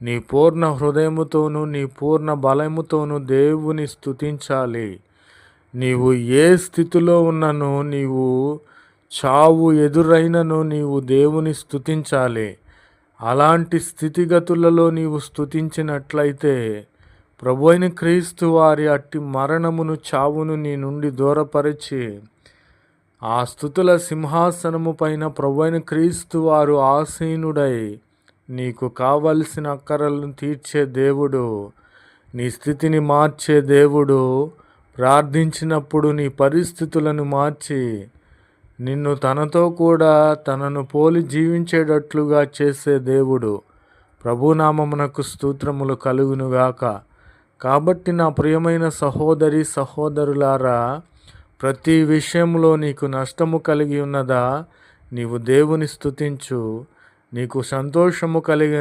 నీ పూర్ణ హృదయముతోనూ నీ పూర్ణ బలముతోనూ దేవుని స్థుతించాలి నీవు ఏ స్థితిలో ఉన్ననో నీవు చావు ఎదురైనను నీవు దేవుని స్థుతించాలి అలాంటి స్థితిగతులలో నీవు స్థుతించినట్లయితే ప్రభు అయిన క్రీస్తు వారి అట్టి మరణమును చావును నీ నుండి దూరపరిచి ఆ స్థుతుల సింహాసనము పైన ప్రభు అయిన క్రీస్తు వారు ఆసీనుడై నీకు కావలసిన అక్కరలను తీర్చే దేవుడు నీ స్థితిని మార్చే దేవుడు ప్రార్థించినప్పుడు నీ పరిస్థితులను మార్చి నిన్ను తనతో కూడా తనను పోలి జీవించేటట్లుగా చేసే దేవుడు. ప్రభునామమునకు స్తోత్రములు కలుగునుగాక. కాబట్టి నా ప్రియమైన సహోదరి సహోదరులారా ప్రతి విషయంలో నీకు నష్టము కలిగి ఉన్నదా? నీవు దేవుని స్తుతించు. నీకు సంతోషము కలిగిన